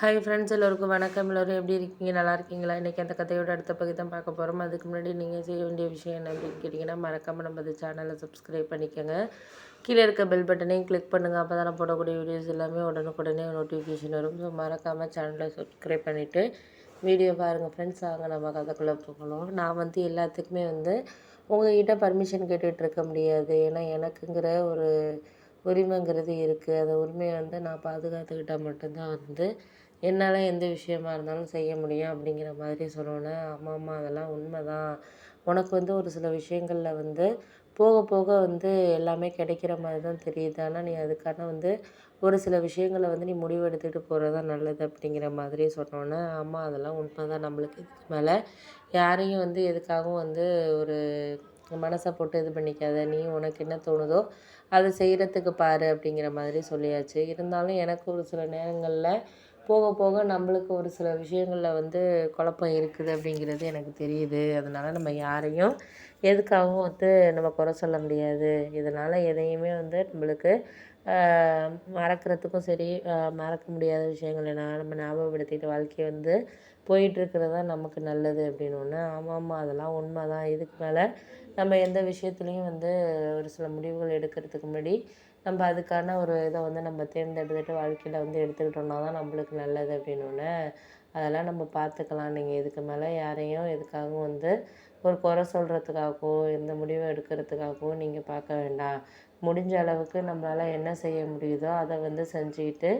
Hi friends எல்லோருக்கும் வணக்கம். எல்லோரும் எப்படி இருக்கீங்க? நல்லா இருக்கீங்களா? இன்றைக்கி அந்த கதையோட அடுத்த பகுதி தான் பார்க்க போகிறோம் அதுக்கு முன்னாடி நீங்கள் செய்ய வேண்டிய விஷயம் என்ன அப்படின்னு கேட்டிங்கன்னா மறக்காமல் நம்ம சேனலை சப்ஸ்கிரைப் பண்ணிக்கோங்க. கீழே இருக்க பெல் பட்டனையும் கிளிக் பண்ணுங்கள் அப்போ தான் போடக்கூடிய வீடியோஸ் எல்லாமே உடனுக்குடனே நோட்டிஃபிகேஷன் வரும். ஸோ மறக்காமல் சேனலை சப்ஸ்கிரைப் பண்ணிவிட்டு வீடியோ பாருங்கள் ஃப்ரெண்ட்ஸ் வாங்க நம்ம கதைக்குள்ளே போகணும் நான் வந்து எல்லாத்துக்குமே வந்து உங்கள்கிட்ட பர்மிஷன் கேட்டுகிட்டு இருக்க முடியாது. ஏன்னா எனக்குங்கிற ஒரு உரிமைங்கிறது இருக்குது அந்த உரிமையை வந்து நான் பாதுகாத்துக்கிட்டால் மட்டும்தான் வந்து என்னால் எந்த விஷயமா இருந்தாலும் செய்ய முடியும் அப்படிங்கிற மாதிரி சொன்னோன்னே ஆமாம்மா அதெல்லாம் உண்மை தான் உனக்கு வந்து ஒரு சில விஷயங்களில் வந்து போக போக வந்து எல்லாமே கிடைக்கிற மாதிரி தான் தெரியுது. ஆனால் நீ அதுக்கான வந்து ஒரு சில விஷயங்களை வந்து நீ முடிவு எடுத்துகிட்டு போகிறது தான் நல்லது அப்படிங்கிற மாதிரி சொன்னோன்னே ஆமாம் அதெல்லாம் உண்மை தான் நம்மளுக்கு இதுக்கு மேலே யாரையும் வந்து எதுக்காகவும் வந்து ஒரு மனசை போட்டு இது பண்ணிக்காத. நீ உனக்கு என்ன தோணுதோ அதை செய்கிறதுக்கு பாரு அப்படிங்கிற மாதிரி சொல்லியாச்சு. இருந்தாலும் எனக்கு ஒரு சில நேரங்களில் போக போக நம்மளுக்கு ஒரு சில விஷயங்களில் வந்து குழப்பம் இருக்குது அப்படிங்கிறது எனக்கு தெரியுது. அதனால் நம்ம யாரையும் எதுக்காகவும் வந்து நம்ம குறை சொல்ல முடியாது. இதனால் எதையுமே வந்து நம்மளுக்கு மறக்கிறதுக்கும் சரி மறக்க முடியாத விஷயங்கள் என்ன நம்ம ஞாபகப்படுத்திட்டு வாழ்க்கையை வந்து போயிட்டுருக்கிறது தான் நமக்கு நல்லது அப்படின்னு ஒன்று ஆமாம் ஆமாம் அதெல்லாம் உண்மை தான் இதுக்கு மேலே நம்ம எந்த விஷயத்துலையும் வந்து ஒரு சில முடிவுகள் எடுக்கிறதுக்கு முன்னாடி நம்ம அதுக்கான ஒரு இதை வந்து நம்ம தேர்ந்தெடுத்துட்டு வாழ்க்கையில் வந்து எடுத்துக்கிட்டோம்னா தான் நம்மளுக்கு நல்லது அப்படின்னு ஒன்று அதெல்லாம் நம்ம பார்த்துக்கலாம். நீங்கள் இதுக்கு மேலே யாரையும் எதுக்காகவும் வந்து ஒரு குறை சொல்கிறதுக்காகவோ எந்த முடிவை எடுக்கிறதுக்காகவோ நீங்கள் பார்க்க வேண்டாம். முடிஞ்ச அளவுக்கு நம்மளால் என்ன செய்ய முடியுதோ அதை வந்து செஞ்சுக்கிட்டு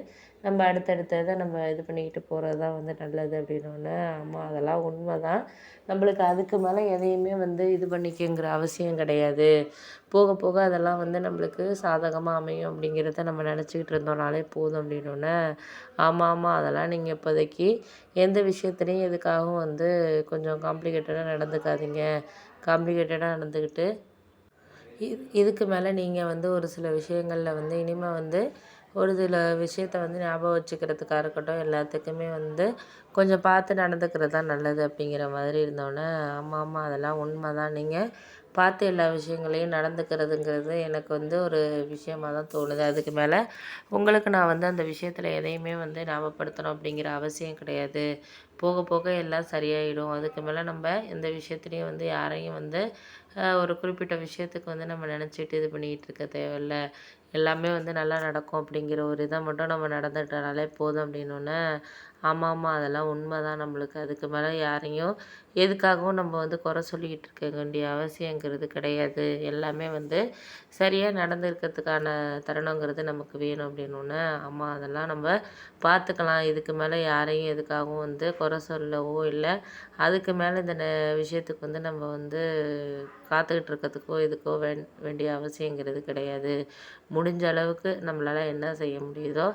நம்ம அடுத்தடுத்த நம்ம இது பண்ணிக்கிட்டு போகிறது தான் வந்து நல்லது அப்படின்னோடனே ஆமாம் அதெல்லாம் உண்மை தான் நம்மளுக்கு அதுக்கு மேலே எதையுமே வந்து இது பண்ணிக்கங்கிற அவசியம் கிடையாது. போக போக அதெல்லாம் வந்து நம்மளுக்கு சாதகமாக அமையும் அப்படிங்கிறத நம்ம நினச்சிக்கிட்டு இருந்தோம்னாலே போதும் அப்படின்னோடனே ஆமாம் ஆமாம் அதெல்லாம் நீங்கள் இப்போதைக்கு எந்த விஷயத்துலையும் எதுக்காகவும் வந்து கொஞ்சம் காம்ப்ளிகேட்டடாக நடந்துக்காதீங்க. காம்ப்ளிகேட்டடாக நடந்துக்கிட்டு இது இதுக்கு மேலே நீங்கள் வந்து ஒரு சில விஷயங்களில் வந்து இனிமேல் வந்து ஒரு சில விஷயத்த வந்து ஞாபகம் வச்சுக்கிறதுக்காக இருக்கட்டும் எல்லாத்துக்குமே வந்து கொஞ்சம் பார்த்து நடந்துக்கிறது தான் நல்லது அப்படிங்கிற மாதிரி இருந்தோடனே ஆமாம் ஆமாம் அதெல்லாம் உண்மை தான் நீங்கள் பார்த்து எல்லா விஷயங்களையும் நடந்துக்கிறதுங்கிறது எனக்கு வந்து ஒரு விஷயமாக தான் தோணுது. அதுக்கு மேலே உங்களுக்கு நான் வந்து அந்த விஷயத்தில் எதையுமே வந்து ஞாபகப்படுத்தணும் அப்படிங்கிற அவசியம் கிடையாது. போக போக எல்லாம் சரியாயிடும். அதுக்கு மேலே நம்ம எந்த விஷயத்துலையும் வந்து யாரையும் வந்து ஒரு குறிப்பிட்ட விஷயத்துக்கு வந்து நம்ம நினச்சிட்டு இது பண்ணிக்கிட்டு இருக்க தேவையில்ல. எல்லாமே வந்து நல்லா நடக்கும் அப்படிங்கிற ஒரு இதை மட்டும் நம்ம நடந்துக்கிட்டனாலே போதும் அப்படின்னோடனே ஆமாம் ஆமாம் அதெல்லாம் உண்மை தான் நம்மளுக்கு. அதுக்கு மேலே யாரையும் எதுக்காகவும் நம்ம வந்து குறை சொல்லிக்கிட்டு இருக்க வேண்டிய அவசியங்கிறது கிடையாது. எல்லாமே வந்து சரியாக நடந்துருக்கிறதுக்கான தருணங்கிறது நமக்கு வேணும் அப்படின்னோடனே ஆமாம் அதெல்லாம் நம்ம பார்த்துக்கலாம். இதுக்கு மேலே யாரையும் எதுக்காகவும் வந்து குறை சொல்லவோ இல்லை அதுக்கு மேலே இந்த விஷயத்துக்கு வந்து நம்ம வந்து காத்துக்கிட்டு இருக்கிறதுக்கோ இதுக்கோ வேண்டிய அவசியங்கிறது கிடையாது. முடிஞ்ச அளவுக்கு நம்மளால் என்ன செய்ய முடியுதோ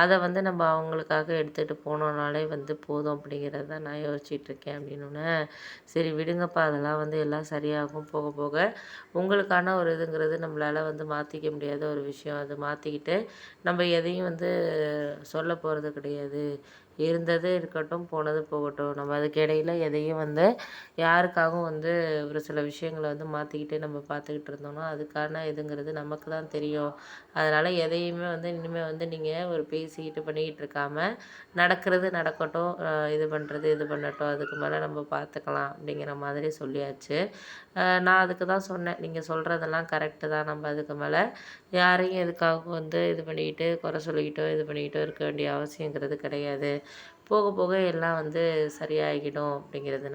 அதை வந்து நம்ம அவங்களுக்காக எடுத்துகிட்டு நாளே வந்து போதும் அப்படிங்கிறத தான் நான் யோசிச்சிட்ருக்கேன் அப்படின்னோடனே சரி விடுங்கப்பா அதெல்லாம் வந்து எல்லாம் சரியாகும் போக போக உங்களுக்கான ஒரு இதுங்கிறது நம்மளால் வந்து மாற்றிக்க முடியாத ஒரு விஷயம். அது மாற்றிக்கிட்டு நம்ம எதையும் வந்து சொல்ல போகிறது கிடையாது. இருந்தது இருக்கட்டும் போனது போகட்டும். நம்ம அதுக்கு எதையும் வந்து யாருக்காகவும் வந்து ஒரு சில விஷயங்களை வந்து மாற்றிக்கிட்டு நம்ம பார்த்துக்கிட்டு இருந்தோம்னா அதுக்கான இதுங்கிறது நமக்கு தான் தெரியும். அதனால் எதையுமே வந்து இனிமேல் வந்து நீங்கள் ஒரு பேசிக்கிட்டு பண்ணிக்கிட்டு இருக்காமல் நடக்கிறது நடக்கட்டும் இது பண்ணுறது இது பண்ணட்டும் அதுக்கு மேலே நம்ம பார்த்துக்கலாம் அப்படிங்கிற மாதிரி சொல்லியாச்சு. நான் அதுக்கு தான் சொன்னேன். நீங்கள் சொல்கிறதெல்லாம் கரெக்டு தான். நம்ம அதுக்கு மேலே யாரையும் எதுக்காக வந்து இது பண்ணிக்கிட்டு குறை சொல்லிக்கிட்டோ இது பண்ணிக்கிட்டோ இருக்க வேண்டிய அவசியங்கிறது கிடையாது. போக போக எல்லாம் வந்து சரியாகிடும் அப்படிங்கிறது